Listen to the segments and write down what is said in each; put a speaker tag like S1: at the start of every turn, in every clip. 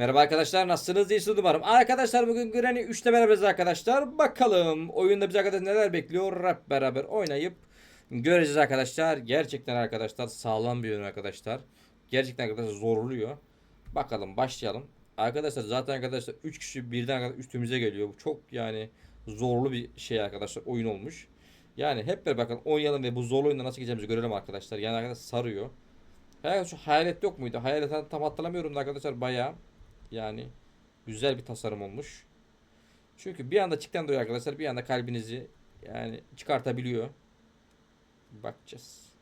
S1: Merhaba arkadaşlar nasılsınız iyisiniz umarım. Arkadaşlar bugün Granny 3'te beraberiz arkadaşlar. Bakalım oyunda bizi arkadaşlar neler bekliyor hep beraber oynayıp göreceğiz arkadaşlar. Gerçekten arkadaşlar sağlam bir oyun arkadaşlar. Gerçekten arkadaşlar zorluyor. Bakalım başlayalım. Arkadaşlar zaten arkadaşlar 3 kişi birden üstümüze geliyor. Bu çok yani zorlu bir şey arkadaşlar oyun olmuş. Yani hep beraber bakalım oynayalım ve bu zorlu oyunda nasıl geçeceğimizi görelim arkadaşlar. Yani arkadaşlar sarıyor. Herhalde şu hayalet yok muydu? Hayalet tam hatırlamıyorum da arkadaşlar bayağı yani güzel bir tasarım olmuş. Çünkü bir anda çıktan dolayı arkadaşlar bir anda kalbinizi yani çıkartabiliyor. Bakacağız.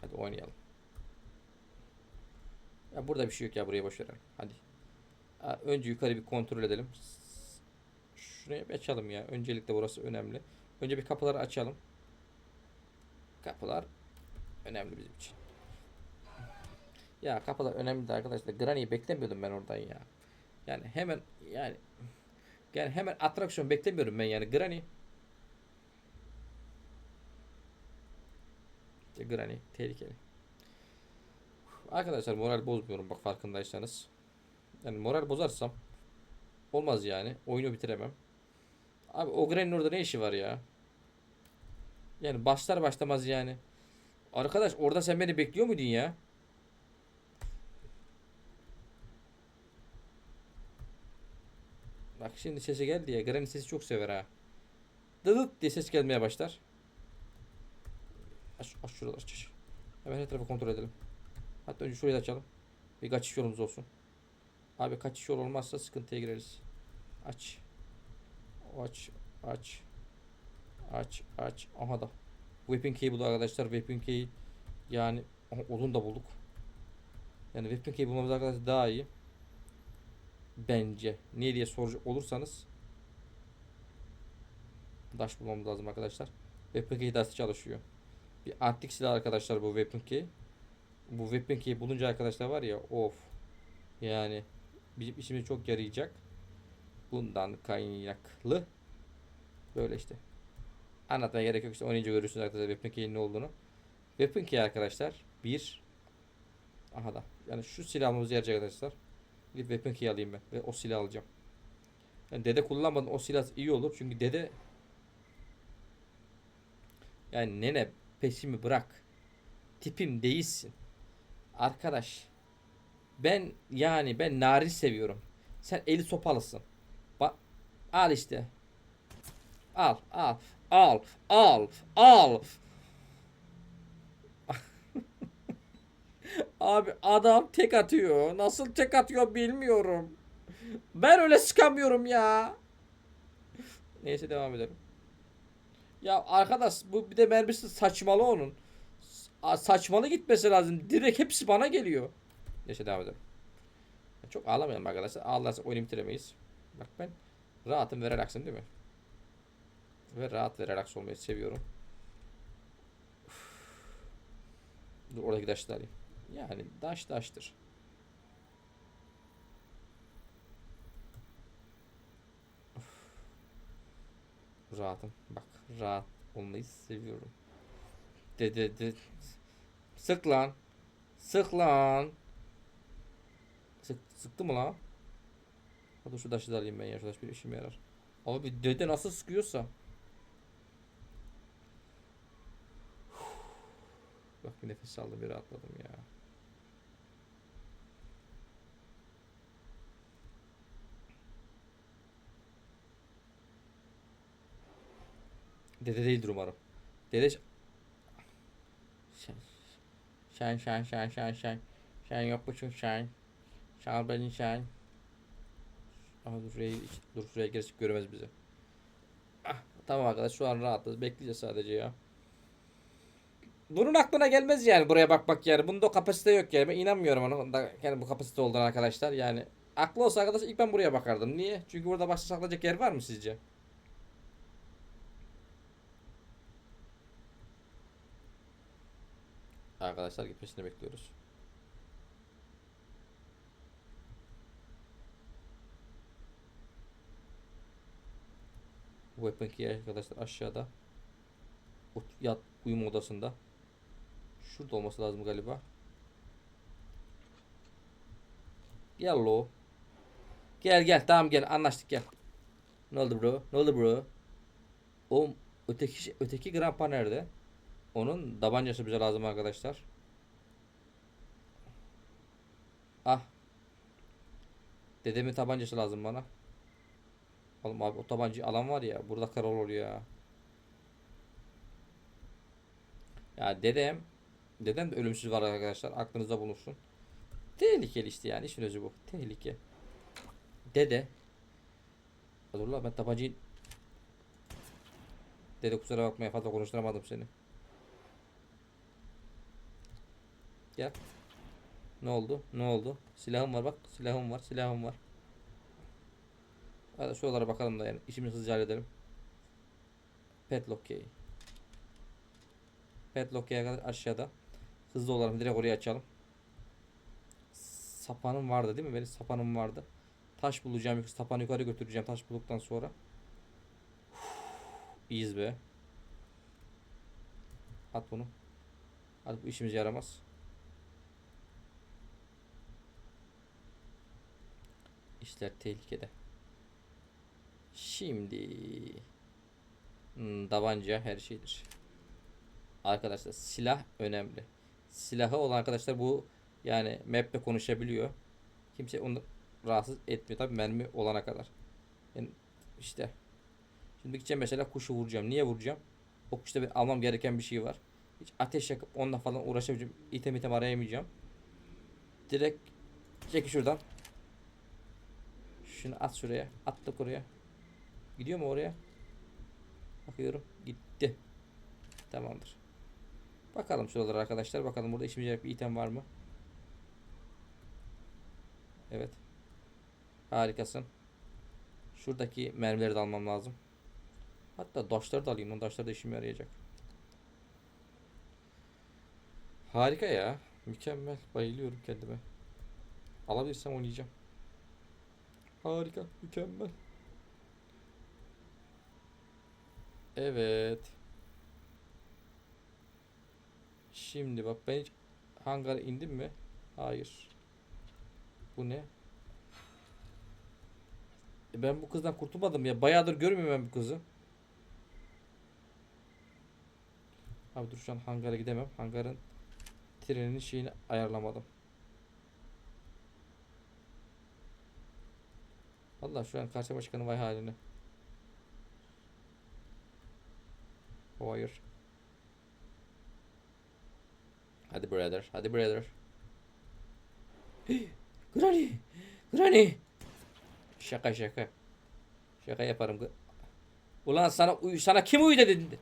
S1: Hadi oynayalım. Ya burada bir şey yok ya buraya boş verelim. Hadi. Ha, önce yukarı bir kontrol edelim. Şuraya bir açalım ya. Öncelikle burası önemli. Önce bir kapıları açalım. Kapılar önemli bizim için. Ya kapılar önemli arkadaşlar. Granny'i beklemiyordum ben oradan ya. Yani hemen yani yani hemen atraksiyon beklemiyorum ben yani Granny. İşte Granny tehlikeli. Arkadaşlar moral bozmuyorum bak farkındaysanız. Yani moral bozarsam olmaz yani. Oyunu bitiremem. Abi o Granny'nin orada ne işi var ya? Yani başlar başlamaz yani. Arkadaş orada sen beni bekliyor muydun ya? Bak şimdi sesi geldi ya. Granny sesi çok sever ha. Dıdıt diye ses gelmeye başlar. Aç, aç şuraları aç. Hemen her tarafı kontrol edelim. Hatta önce şurayı da açalım. Bir kaçış yolumuz olsun. Abi kaçış yol olmazsa sıkıntıya gireriz. Aç. Aç. Aç. Aç. Aç. Aha da. Weapon key buldu arkadaşlar. Weapon key yani aha, odun da bulduk. Yani weapon key bulmamız arkadaşlar daha iyi. Bence. Niye diye soracak olursanız Daş bulmamız lazım arkadaşlar. Weapon key çalışıyor. Bir antik silah arkadaşlar bu weapon. Bu weapon bulunca arkadaşlar var ya of. Yani bizim işimize çok yarayacak. Bundan kaynaklı. Böyle işte. Anlatmaya gerek yok işte oynayınca görürsünüz arkadaşlar weapon ne olduğunu. Weapon arkadaşlar bir Aha da. Yani şu silahımız yarayacak arkadaşlar. Bir weapon key alayım ben ve o silahı alacağım. Yani dede kullanmadan o silah iyi olur çünkü dede yani nene peşimi bırak. Tipim değilsin. Arkadaş ben yani ben narin seviyorum. Sen eli sopalısın. Bak al işte. Al al al al al. Abi adam tek atıyor. Nasıl tek atıyor bilmiyorum. Ben öyle sıkamıyorum ya. Neyse devam edelim. Ya arkadaş bu bir de mermisi saçmalı onun. Sa- Saçmalı gitmesi lazım. Direkt hepsi bana geliyor. Neyse devam edelim. Çok ağlamayalım arkadaşlar. Ağlarsak oyunu bitiremeyiz. Bak ben rahatım ve relaxım değil mi? Ve rahat ve relax olmayı seviyorum. Uf. Dur oradaki taşları alayım. Yani daş daştır. Uf. Rahatım. Bak rahat olmayı seviyorum. De de de. Sık lan. Sık lan. Sık, sıktı mı lan? Hadi şu taşı da alayım ben ya. Şu taş bir işime yarar. Abi dede nasıl sıkıyorsa. Bak bir nefes aldım bir rahatladım ya. Dede değildir umarım. Dede Şen şen şen şen şen şen şen çünkü şen şen benim şen Aha dur şuraya, dur şuraya girsek göremez bizi. Ah, tamam arkadaş şu an rahatız. Bekleyeceğiz sadece ya. Bunun aklına gelmez yani buraya bakmak yani. Bunda kapasite yok yani. Ben inanmıyorum ona yani bu kapasite olduğunu arkadaşlar. Yani aklı olsa arkadaş ilk ben buraya bakardım. Niye? Çünkü burada başka saklanacak yer var mı sizce? Arkadaşlar gitmesini bekliyoruz. Weapon key arkadaşlar aşağıda. Yat uyuma odasında. Şurada olması lazım galiba. Gel lo. Gel gel tamam gel anlaştık gel. Ne oldu bro? Ne oldu bro? O öteki şey- öteki grandpa nerede? Onun tabancası bize lazım arkadaşlar. Ah. Dedemin tabancası lazım bana. Oğlum abi o tabancayı alan var ya burada karar oluyor ya. Ya dedem dedem de ölümsüz var arkadaşlar aklınızda bulunsun. Tehlikeli işte yani işin özü bu. Tehlike. Dede. Dur lan ben tabancayı Dede kusura bakmaya fazla konuşturamadım seni. Gel. Ne oldu? Ne oldu? Silahım var bak. Silahım var. Silahım var. Hadi şuralara bakalım da yani. İşimizi hızlıca halledelim. Padlock key. Padlock key'e kadar aşağıda. Hızlı olalım. Direkt oraya açalım. Sapanım vardı değil mi? Benim sapanım vardı. Taş bulacağım. Yoksa sapanı yukarı götüreceğim. Taş bulduktan sonra. İyiyiz be. At bunu. Hadi bu işimize yaramaz. İşler tehlikede. Şimdi hmm, tabanca her şeydir. Arkadaşlar silah önemli. Silahı olan arkadaşlar bu yani map'te konuşabiliyor. Kimse onu rahatsız etmiyor tabi mermi olana kadar. Yani işte Şimdi gideceğim mesela kuşu vuracağım. Niye vuracağım? O kuşta bir almam gereken bir şey var. Hiç ateş yakıp onunla falan uğraşamayacağım. İtem item arayamayacağım. Direkt çek şuradan. Şunu at şuraya. Attık oraya. Gidiyor mu oraya? Bakıyorum. Gitti. Tamamdır. Bakalım şuralara arkadaşlar. Bakalım burada işimize yarayacak bir item var mı? Evet. Harikasın. Şuradaki mermileri de almam lazım. Hatta taşları da alayım. Lan taşlar da işime yarayacak. Harika ya. Mükemmel. Bayılıyorum kendime. Alabilirsem oynayacağım. Harika. Mükemmel. Evet. Şimdi bak ben hiç hangara indim mi? Hayır. Bu ne? E ben bu kızdan kurtulmadım ya. Bayağıdır görmüyorum ben bu kızı. Abi dur şu an hangara gidemem. Hangarın trenin şeyini ayarlamadım. Vallahi şu an karşı başkanın vay halini. Oh, Hayır. Hadi brother. Hadi brother. Granny. Granny. Şaka şaka. Şaka yaparım. Ulan sana uy sana kim uyu dedi?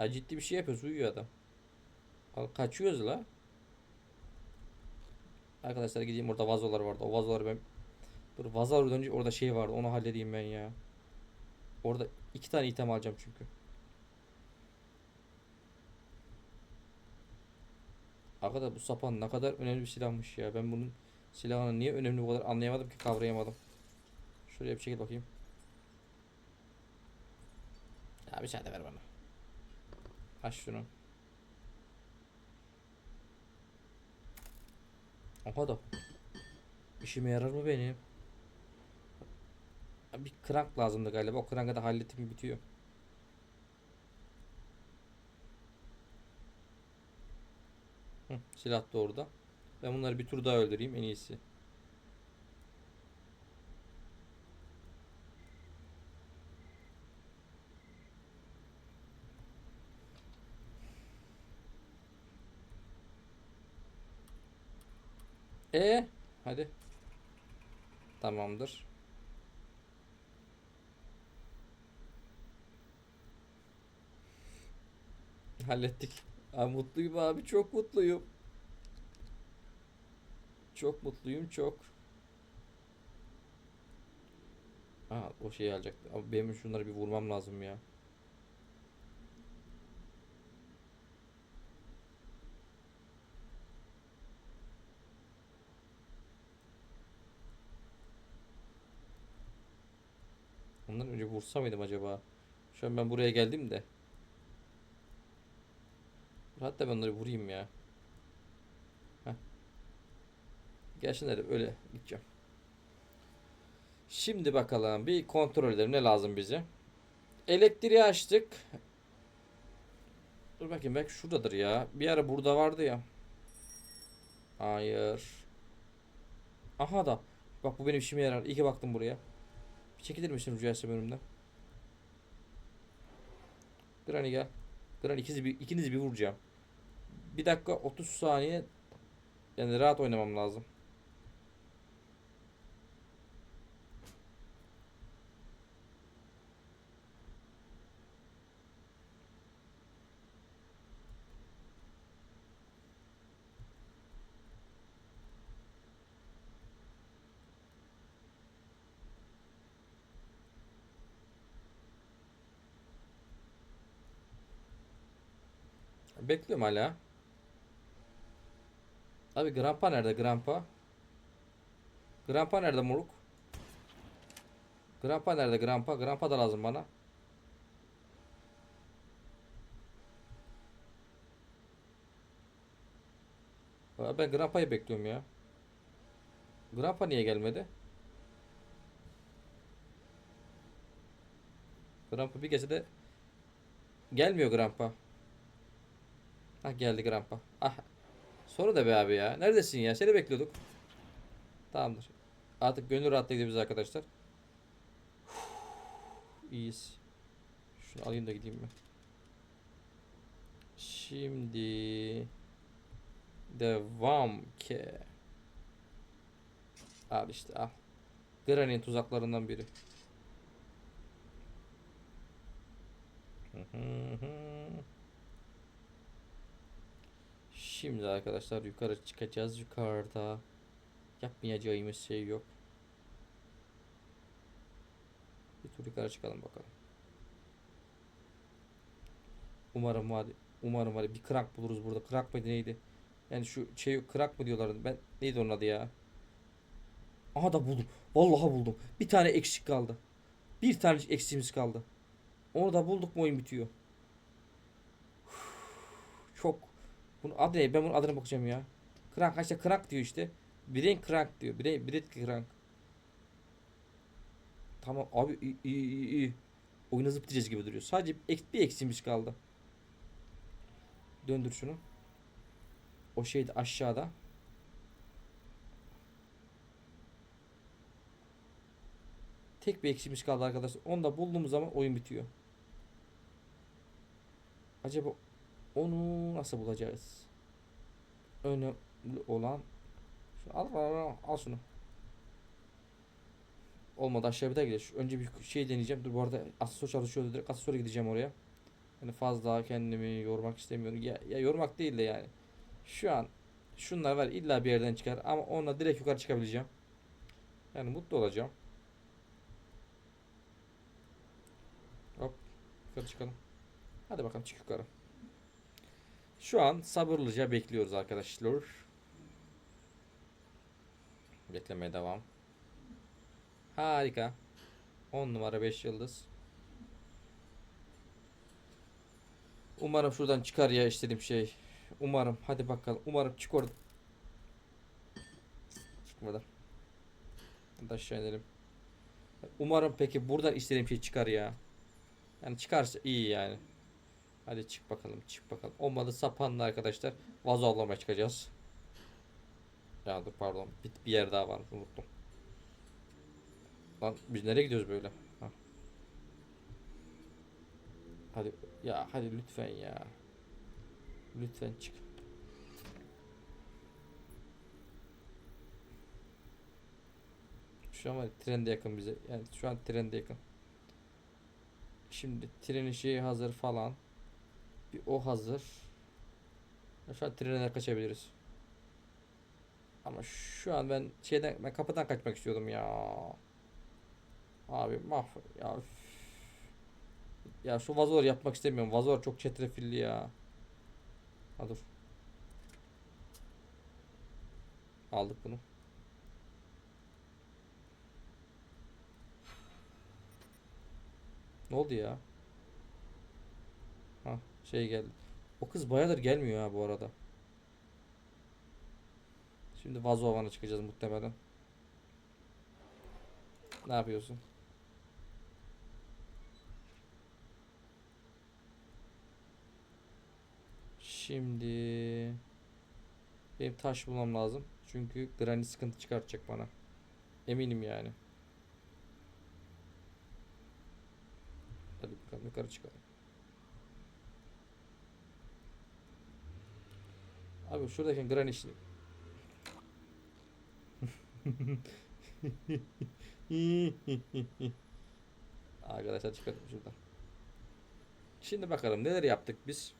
S1: Ya ciddi bir şey yapıyoruz uyuyor adam. Al, Kaçıyoruz la. Arkadaşlar gideyim orada vazolar vardı. O vazoları ben Dur vazolar önce orada şey vardı. Onu halledeyim ben ya. Orada iki tane item alacağım çünkü. Arkadaşlar bu sapan ne kadar önemli bir silahmış ya. Ben bunun silahının niye önemli bu kadar anlayamadım ki kavrayamadım. Şuraya bir şekil bakayım. Ya bir şey de ver bana. Aç şunu. Aha da. İşime yarar mı benim? Bir krank lazımdı galiba. O krankı da hallettim bitiyor. Hı, silah da orada. Ben bunları bir tur daha öldüreyim en iyisi. E hadi. Tamamdır. Hallettik. Abi mutluyum abi çok mutluyum. Çok mutluyum çok. Aa o şeyi alacaktı. Abi benim şunları bir vurmam lazım ya. Ondan önce vursa mıydım acaba? Şu an ben buraya geldim de. Hatta ben onları vurayım ya. Gelsinler öyle gideceğim. Şimdi bakalım bir kontrol edelim ne lazım bize. Elektriği açtık. Dur bakayım belki şuradadır ya. Bir ara burada vardı ya. Hayır. Aha da. Bak bu benim işime yarar. İyi ki baktım buraya. Çekilir misin rica etsem önümden? Granny gel. Granny ikinizi bir, ikinizi bir vuracağım. Bir dakika 30 saniye yani rahat oynamam lazım. Bekliyorum hala. Abi Grandpa nerede Grandpa? Grandpa nerede moruk? Grandpa nerede Grandpa? Grandpa da lazım bana. Ben Grandpa'yı bekliyorum ya. Grandpa niye gelmedi? Grandpa bir gece de gelmiyor Grandpa. Ah geldi Grandpa. Ah. Sonra da be abi ya. Neredesin ya? Seni bekliyorduk. Tamamdır. Artık gönül rahatlığı gidiyoruz arkadaşlar. İyiyiz. Şunu alayım da gideyim ben. Şimdi devam ki. Al işte al. Granny'in tuzaklarından biri. Hı hı hı. Şimdi arkadaşlar yukarı çıkacağız. Yukarıda yapmayacağımız şey yok. Bir tur yukarı çıkalım bakalım. Umarım var. Umarım var. Bir krank buluruz burada. Krank mıydı neydi? Yani şu şey krank mı diyorlardı? Ben neydi onun adı ya? Aha da buldum. Vallahi buldum. Bir tane eksik kaldı. Bir tane eksiğimiz kaldı. Onu da bulduk mu oyun bitiyor. Çok bunun adı ne? Ben bunun adına bakacağım ya. Crank işte crank diyor işte. Brain crank diyor. Brain, brain crank. Tamam abi iyi iyi iyi. iyi. Oyunu bitireceğiz gibi duruyor. Sadece ek, bir eksiğimiz kaldı. Döndür şunu. O şey de aşağıda. Tek bir eksiğimiz kaldı arkadaşlar. Onu da bulduğumuz zaman oyun bitiyor. Acaba onu nasıl bulacağız? Önemli olan al, al, al, al şunu. Olmadı aşağı bir daha. Şu- Önce bir şey deneyeceğim. Dur bu arada asansör çalışıyordu. Direkt asansöre gideceğim oraya. Yani fazla kendimi yormak istemiyorum. Ya, ya yormak değil de yani. Şu an şunlar var illa bir yerden çıkar ama onunla direkt yukarı çıkabileceğim. Yani mutlu olacağım. Hop yukarı çıkalım. Hadi bakalım çık yukarı. Şu an sabırlıca bekliyoruz arkadaşlar. Beklemeye devam. Harika. 10 numara 5 yıldız. Umarım şuradan çıkar ya istediğim şey. Umarım. Hadi bakalım. Umarım çık orada. Çıkmadı. Hadi aşağı inelim. Umarım peki buradan istediğim şey çıkar ya. Yani çıkarsa iyi yani. Hadi çık bakalım çık bakalım. Olmadı sapanla arkadaşlar. Vazo avlamaya çıkacağız. Ya dur pardon. Bir, bir yer daha var. Unuttum. Lan biz nereye gidiyoruz böyle? Ha. Hadi ya hadi lütfen ya. Lütfen çık. Şu an var ya, tren de yakın bize. Yani şu an tren de yakın. Şimdi trenin şeyi hazır falan. Bir o hazır. Şu an trene kaçabiliriz. Ama şu an ben şeyden ben kapıdan kaçmak istiyordum ya. Abi mahv ya. Ya şu vazoları yapmak istemiyorum. Vazolar çok çetrefilli ya. Ha dur. Aldık bunu. Ne oldu ya? Şey geldi. O kız bayağıdır gelmiyor ha bu arada. Şimdi vazo havana çıkacağız muhtemelen. Ne yapıyorsun? Şimdi benim taş bulmam lazım. Çünkü Granny sıkıntı çıkartacak bana. Eminim yani. Hadi bakalım yukarı çıkalım. Abi şuradaki işini Arkadaşlar çıkalım şuradan. Şimdi bakalım neler yaptık biz.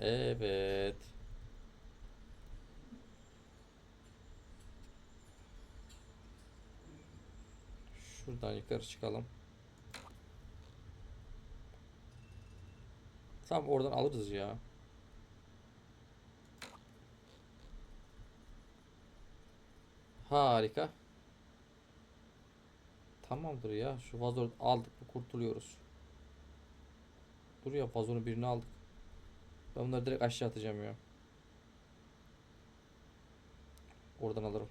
S1: Evet. Şuradan yukarı çıkalım. Tamam oradan alırız ya. Harika. Tamamdır ya. Şu vazoyu aldık kurtuluyoruz. Dur ya vazonun birini aldık. Ben bunları direkt aşağı atacağım ya. Oradan alırım.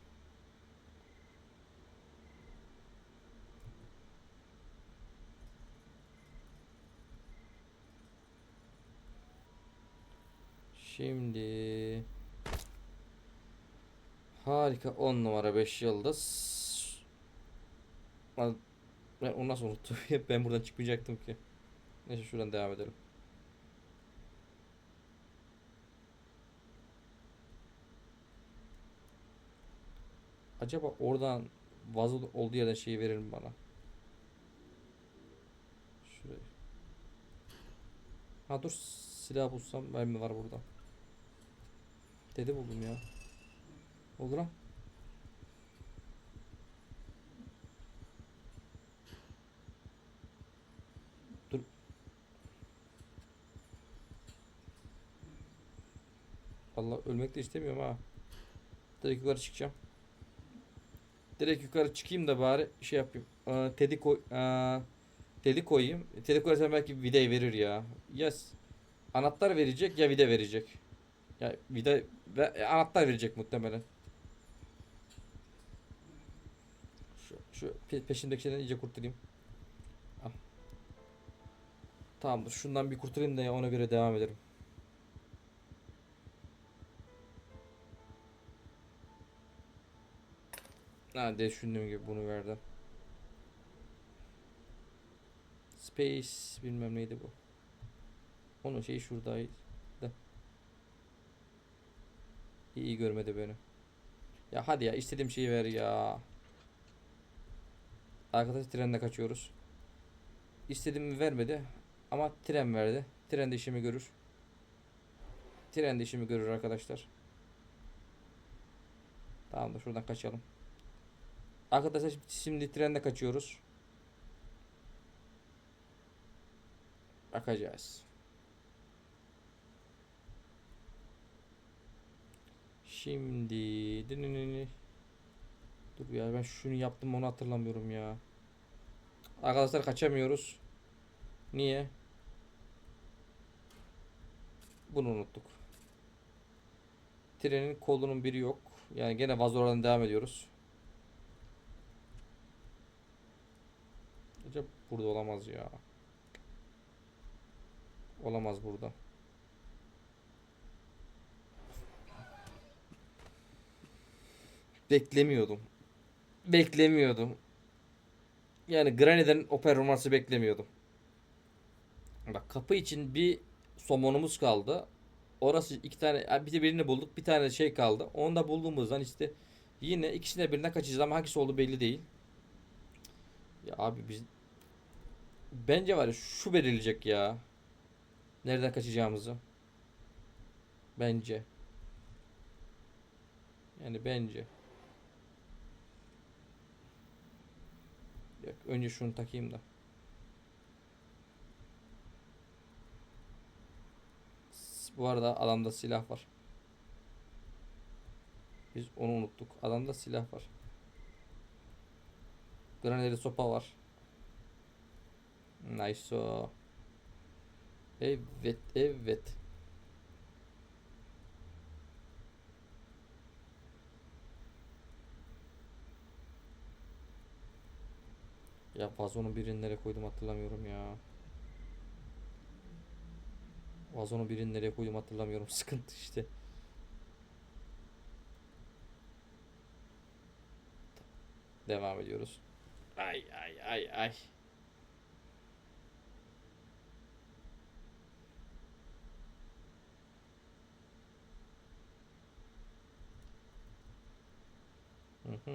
S1: Şimdi harika 10 numara 5 yıldız. Ben onu nasıl unuttum? Ben buradan çıkmayacaktım ki. Neyse şuradan devam edelim. Acaba oradan vazo olduğu yerden şeyi verir mi bana? Şuraya. Ha dur silah bulsam ben mi var burada? Dedi buldum ya. Oldu lan. Dur. Ölmek de istemiyorum ha. Direkt yukarı çıkacağım. Direkt yukarı çıkayım da bari şey yapayım. Aa, Ted'i koy aa, Ted'i koyayım. Ted'i koyarsam belki videoyu verir ya. Yes. Anahtar verecek ya vida verecek. Ya vida ve e, anahtar verecek muhtemelen. Şu, şu pe- peşimdeki şeyden iyice kurtulayım. Al. Tamamdır. Şundan bir kurtulayım da ona göre devam ederim. Ha düşündüğüm gibi bunu verdim. Space bilmem neydi bu. Onun şeyi şuradaydı. İyi, görmedi beni. Ya hadi ya istediğim şeyi ver ya. Arkadaş trenle kaçıyoruz. İstediğimi vermedi ama tren verdi. Tren de işimi görür. Tren de işimi görür arkadaşlar. Tamam da şuradan kaçalım. Arkadaşlar şimdi trenle kaçıyoruz. Bakacağız. Şimdi Dur ya ben şunu yaptım onu hatırlamıyorum ya. Arkadaşlar kaçamıyoruz. Niye? Bunu unuttuk. Trenin kolunun biri yok. Yani gene vazolardan devam ediyoruz. Acaba burada olamaz ya. Olamaz burada. Beklemiyordum. Beklemiyordum. Yani Granny'den o performansı beklemiyordum. Bak kapı için bir somonumuz kaldı. Orası iki tane bir de birini bulduk. Bir tane şey kaldı. Onu da bulduğumuzdan işte yine ikisine birine kaçacağız ama hangisi oldu belli değil. Ya abi biz bence var ya şu belirleyecek ya. Nereden kaçacağımızı. Bence. Yani bence. Yok, önce şunu takayım da. Bu arada adamda silah var. Biz onu unuttuk. Adamda silah var. Graneli sopa var. Nice. Evet, evet. Ya vazonun birini nereye koydum hatırlamıyorum ya. Vazonun birini nereye koydum hatırlamıyorum. Sıkıntı işte. Devam ediyoruz. Ay ay ay ay. Hı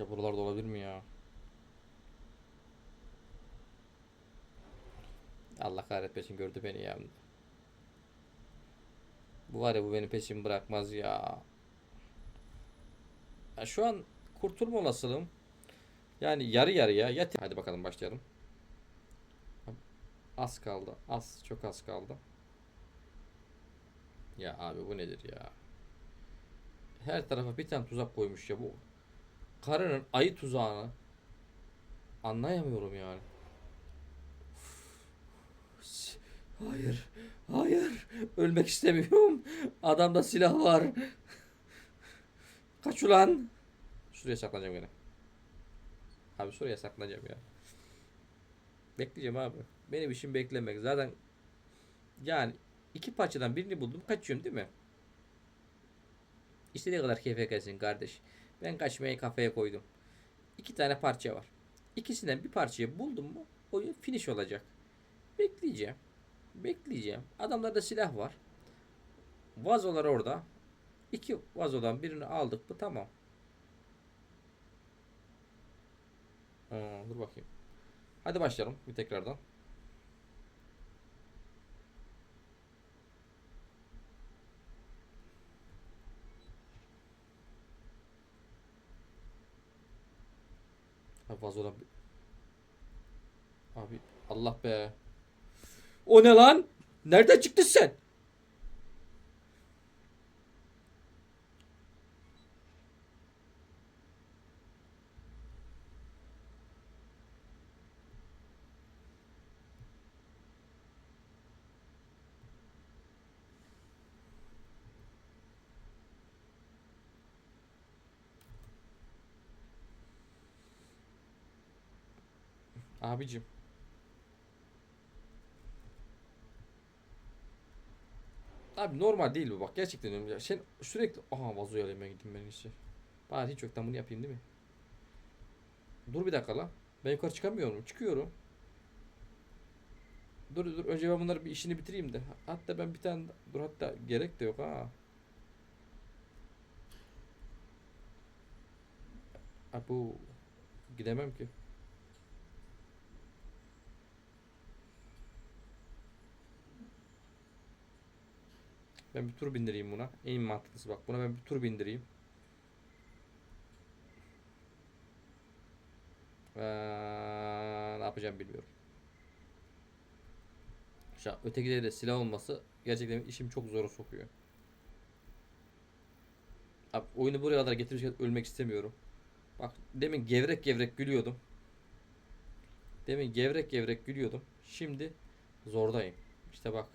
S1: Acaba buralarda olabilir mi ya? Allah kahretmesin gördü beni ya. Bu var ya bu benim peşimi bırakmaz ya. ya şu an kurtulma olasılığım yani yarı yarıya ya hadi bakalım başlayalım. Az kaldı. Az çok az kaldı. Ya abi bu nedir ya? Her tarafa bir tane tuzak koymuş ya bu. Karının ayı tuzağını anlayamıyorum yani. Hayır. Hayır. Ölmek istemiyorum. Adamda silah var. Kaç ulan. Şuraya saklanacağım gene. Abi şuraya saklanacağım ya. Bekleyeceğim abi. Benim işim beklemek. Zaten yani iki parçadan birini buldum. Kaçıyorum değil mi? İstediği kadar keyfe gelsin kardeş. Ben kaçmayı kafaya koydum. İki tane parça var. İkisinden bir parçayı buldum mu oyun finish olacak. Bekleyeceğim. Bekleyeceğim. Adamlarda silah var. Vazolar orada. İki vazodan birini aldık mı tamam. Aa, dur bakayım. Hadi başlayalım bir tekrardan. Abi vazodan bir- Abi Allah be. O ne lan? Nereden çıktın sen? Abicim. Abi normal değil bu bak gerçekten diyorum ya. Sen sürekli aha vazoyu ben gideyim ben işte. Bari hiç yoktan bunu yapayım değil mi? Dur bir dakika lan. Ben yukarı çıkamıyorum. Çıkıyorum. Dur dur önce ben bunları bir işini bitireyim de. Hatta ben bir tane dur hatta gerek de yok ha. Abu gidemem ki. Ben bir tur bindireyim buna. En mantıklısı bak. Buna ben bir tur bindireyim. Ee, ne yapacağım bilmiyorum. Şu an ötekide de silah olması gerçekten işim çok zora sokuyor. Abi oyunu buraya kadar getirmişken ölmek istemiyorum. Bak demin gevrek gevrek gülüyordum. Demin gevrek gevrek gülüyordum. Şimdi zordayım. İşte bak.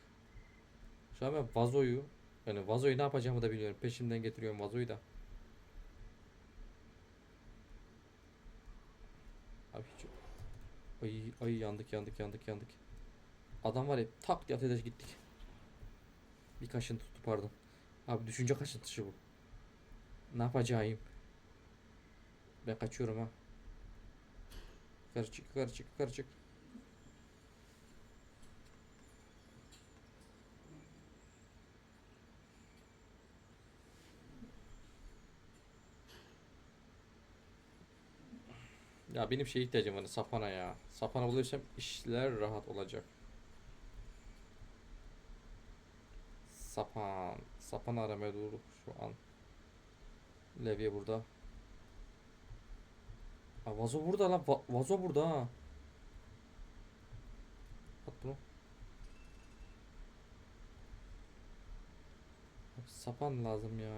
S1: Şu an ben vazoyu yani vazoyu ne yapacağımı da biliyorum. Peşimden getiriyorum vazoyu da. Abi hiç... Ay, ay yandık yandık yandık yandık. Adam var ya tak diye ateş gittik. Bir kaşıntı tuttu pardon. Abi düşünce kaşıntısı bu. Ne yapacağım? Ben kaçıyorum ha. Yukarı çık yukarı çık yukarı çık. Ya benim şeye ihtiyacım var sapana ya. Sapana bulursam işler rahat olacak. Sapan. Sapan aramaya doğru şu an. Levye burada. Ha, vazo burada lan. Va- vazo burada ha. At bunu. Sapan lazım ya.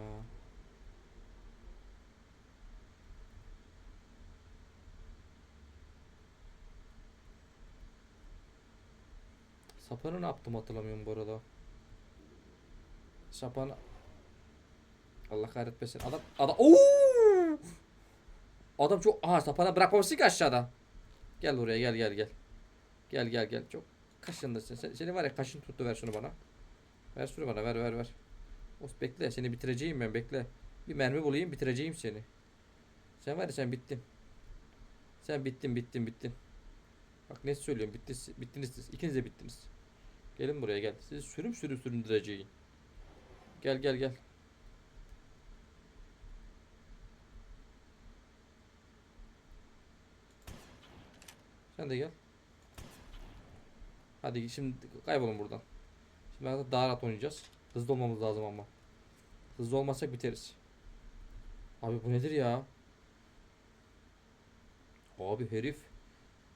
S1: Sapanı ne yaptım hatırlamıyorum bu arada. Sapanı Allah kahretmesin. Adam adam Oo! Adam çok aha sapana bırakmamışsın ki aşağıda. Gel buraya gel gel gel. Gel gel gel. Çok kaşındasın. Sen, seni var ya kaşın tuttu ver şunu bana. Ver şunu bana ver ver ver. Os bekle seni bitireceğim ben bekle. Bir mermi bulayım bitireceğim seni. Sen var ya sen bittin. Sen bittin bittin bittin. Bak ne söylüyorum bittiniz, bittiniz siz. İkiniz de bittiniz. Gelin buraya gel. Sizi sürüm sürüm süründüreceğim. Gel gel gel. Sen de gel. Hadi şimdi kaybolun buradan. Şimdi daha rahat oynayacağız. Hızlı olmamız lazım ama. Hızlı olmazsak biteriz. Abi bu nedir ya? Abi herif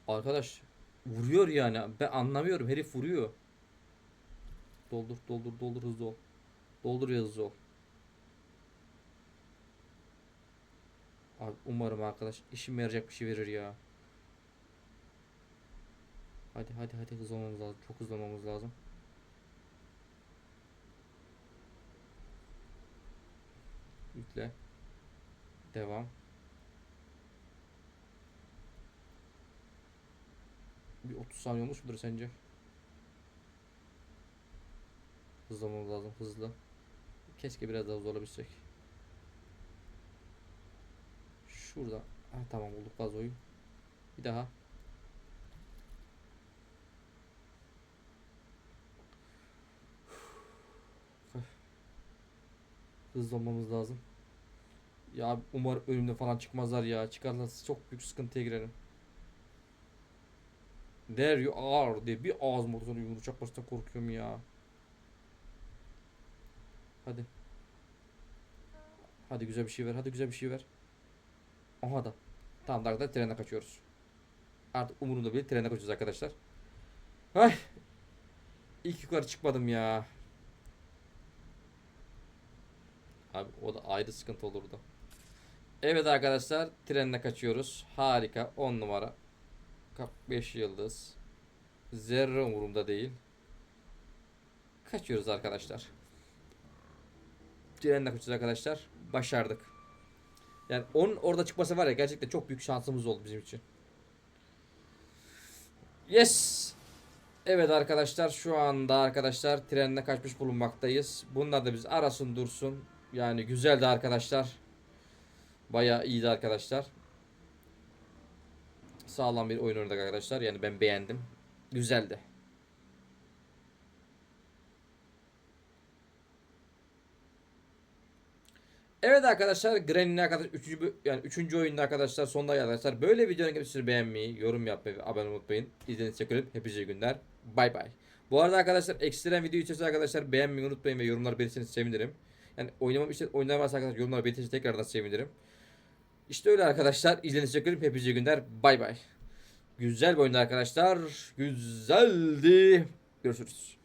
S1: arkadaş vuruyor yani. Ben anlamıyorum. Herif vuruyor. Doldur doldur doldur hızlı ol. Doldur ya hızlı ol. Abi umarım arkadaş işime yarayacak bir şey verir ya. Hadi hadi hadi hızlı olmamız lazım. Çok hızlı olmamız lazım. Yükle. Devam. Bir 30 saniye olmuş mudur sence? Hızlı olmamız lazım hızlı. Keşke biraz daha hızlı olabilsek. Şurada. Ha, tamam bulduk vazoyu. Bir daha. Hızlı olmamız lazım. Ya umarım önümde falan çıkmazlar ya. Çıkarlarsa çok büyük sıkıntıya girerim. There you are diye bir ağzıma sonra yumruğu çakmasına korkuyorum ya. Hadi. Hadi güzel bir şey ver. Hadi güzel bir şey ver. Aha da. Tamam da trene kaçıyoruz. Artık umurumda bile trene kaçıyoruz arkadaşlar. Ay. İlk yukarı çıkmadım ya. Abi o da ayrı sıkıntı olurdu. Evet arkadaşlar trenle kaçıyoruz. Harika 10 numara. 5 yıldız. Zerre umurumda değil. Kaçıyoruz arkadaşlar. Trenle kaçıyoruz arkadaşlar. Başardık. Yani onun orada çıkması var ya gerçekten çok büyük şansımız oldu bizim için. Yes. Evet arkadaşlar şu anda arkadaşlar trenle kaçmış bulunmaktayız. Bunlar da biz arasın dursun. Yani güzeldi arkadaşlar. Bayağı iyiydi arkadaşlar. Sağlam bir oyun oynadık arkadaşlar. Yani ben beğendim. Güzeldi. Evet arkadaşlar Granny'nin arkadaş 3. yani 3. oyunda arkadaşlar sonunda arkadaşlar. Böyle videonun gelmesini beğenmeyi, yorum yapmayı ve abone olmayı unutmayın. İzlediğiniz için teşekkür. Hepinize iyi günler. Bay bay. Bu arada arkadaşlar ekstrem video içerisi arkadaşlar beğenmeyi unutmayın ve yorumlar belirtirseniz sevinirim. Yani oynamam işte oynamaz arkadaşlar yorumlar belirtirseniz tekrardan sevinirim. İşte öyle arkadaşlar. İzlediğiniz için teşekkür. Hepinize iyi günler. Bay bay. Güzel bir oyundu arkadaşlar. Güzeldi. Görüşürüz.